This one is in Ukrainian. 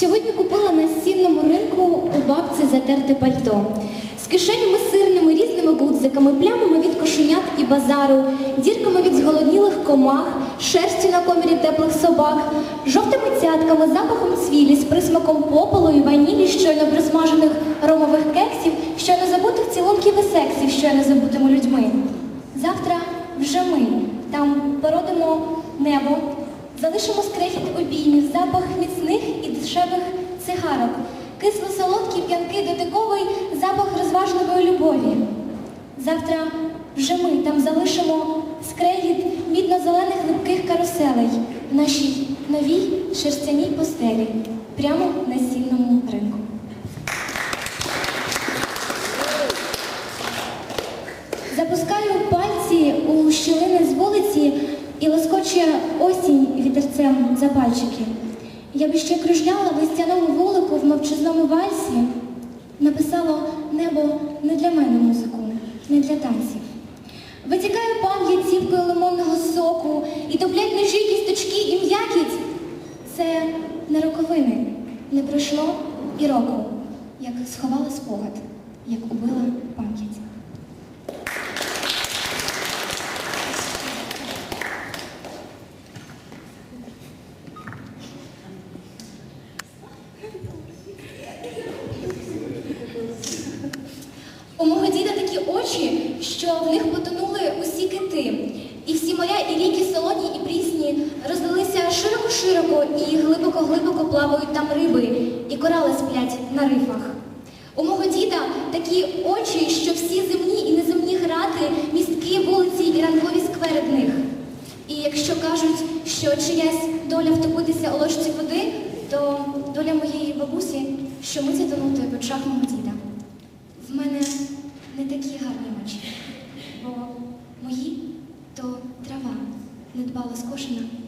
Сьогодні купила на сінному ринку у бабці затерте пальто. З кишенями сирними, різними гудзиками, плямами від кошенят і базару, дірками від зголоднілих комах, шерстю на комірі теплих собак, жовтими цятками, запахом цвілі, з присмаком попелу і ванілі, щойно присмажених ромових кексів, щойно забутих цілунків і сексів, щойно забутими людьми. Завтра вже ми там породимо небо, залишимо скрехіт обіймів, запах міцних і дешевих цигарок, кисло-солодкий, п'янкий, дотиковий запах розважливої любові. Завтра вже ми там залишимо скрегіт мідно-зелених липких каруселей в нашій новій шерстяній постелі прямо на сінному ринку. Запускаю пальці у щілини з вулиці і лоскоче осінь вітерцем за пальчики. Я б ще кружляла в листяному вулику в мовчазному вальсі, написала небо не для мене музику, не для танців. Витікаю пам'ять цівкою лимонного соку і топлять ножі, кісточки і м'якіть. Це не роковини, не пройшло і року, як сховала спогад, як убила пам'ять. У мого діда такі очі, що в них потонули усі кити. І всі моря, і ріки солоні, і прісні розлилися широко-широко і глибоко-глибоко плавають там риби, і корали сплять на рифах. У мого діда такі очі, що всі земні і неземні грати, містки, вулиці і ранкові сквери в них. І якщо кажуть, що чиясь доля втопитися у ложці води, то доля моєї бабусі, що миті тонути в очах мого. впала скошена.